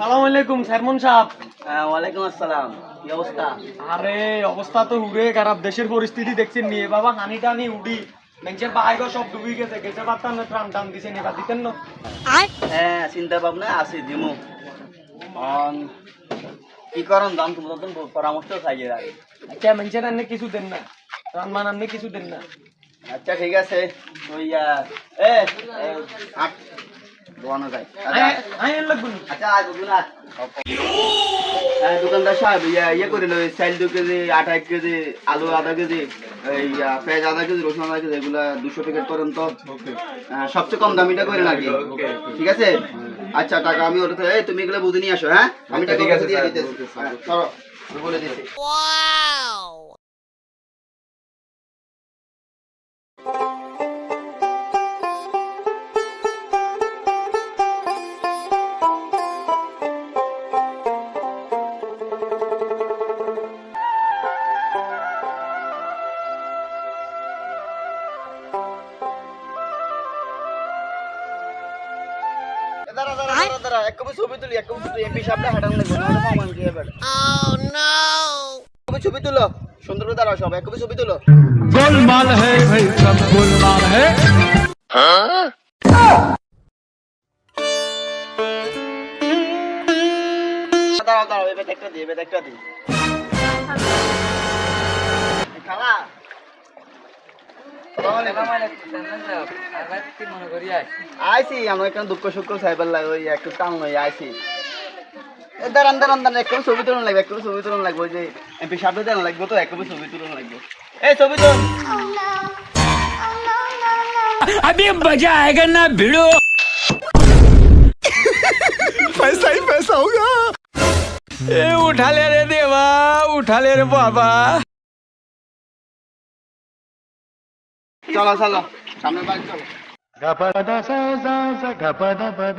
সালাম আলাইকুম সারমন সাহেব। হ্যাঁ ওয়ালাইকুম আসসালাম। কি অবস্থা? আরে অবস্থা তো হুরে খারাপ। দেশের পরিস্থিতি দেখছেন নিয়ে বাবা হানি টানি উডি। মেঞ্চের বাইক সব ডুবি গেছে। গেছে পারতাম না ত্রাণ টান দিছে নিবা দিতেন না। হ্যাঁ চিন্তা ভাবনা আছে দিমু। অন কি করন দাম তুমি নতুন পরামর্শ চাইয়ে রাখি। আচ্ছা মেঞ্চের আনলে কিছু দেন না। ত্রাণ মান কিছু দেন না। আচ্ছা ঠিক আছে। ওই এ এ, আট দোয়ানো আচ্ছা? আচ্ছা আজ বুঝুন আজ হ্যাঁ দোকানদার সাহেব ইয়ে করে লো চাল দু কেজি আটা এক কেজি আলু আধা কেজি পেঁয়াজ আধা কেজি রসুন আধা কেজি এগুলা দুশো প্যাকেট করেন তো? সবচেয়ে কম দামিটা করে নাকি ঠিক আছে? আচ্ছা টাকা আমি ওটা এই তুমি এগুলো বুঝে নিয়ে আসো হ্যাঁ? আমি টাকা দিয়ে দিতেছি। হ্যাঁ, বলে দিচ্ছি। Oh, সুন্দর দাঁড়াও সব এক ছবি তুলো। দাঁড়াও এবার একটা দিই এবার একটা দিই আইসি আমরা এখানে দুঃখ সুখ সাইবার লাগে ওই একটু টান নই আইসি এ দাঁড়ান দাঁড়ান দাঁড়ান একটু ছবি তুলন লাগবে একটু ছবি তুলন লাগবে ওই যে এমপি সামনে দেন লাগবে তো একটু ছবি তুলন লাগবে এই ছবি তুল अभी मजा आएगा ना भिड़ो पैसा ही पैसा होगा ए उठा ले रे देवा उठा ले रे बाबा চলো চলো। সামনে বাইক চলো।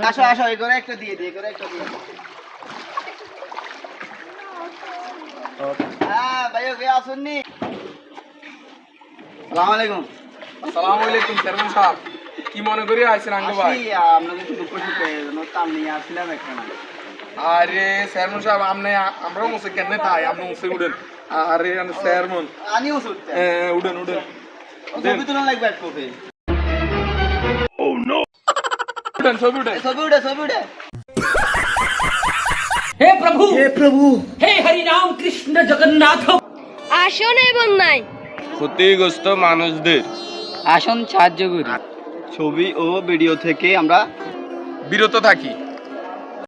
আসো আসো এই করে একটা দিয়ে দিই করে একটা দিয়ে হ্যাঁ ভাই ওকে আসুননি সালাম আলাইকুম। আসসালামু আলাইকুম চেয়ারম্যান সাহেব। কি মনে করি আইছেন আঙ্গ ভাই? আপনাদের নিয়ে আসছিলাম এখানে আরে চেয়ারম্যান সাহেব আপনি আমরাও মুসে কেন তাই আপনি মুসে উঠেন। আরে চেয়ারম্যান। আনিও শুটতে উঠেন উঠেন। ছবি তুলন লাগবে এক কপি। উঠেন ছবি উঠেন ছবি উঠে ছবি উঠে আসন এবং নাই। ক্ষতিগ্রস্ত মানুষদের। আসুন সাহায্য করি। ছবি ও ভিডিও থেকে আমরা বিরত থাকি।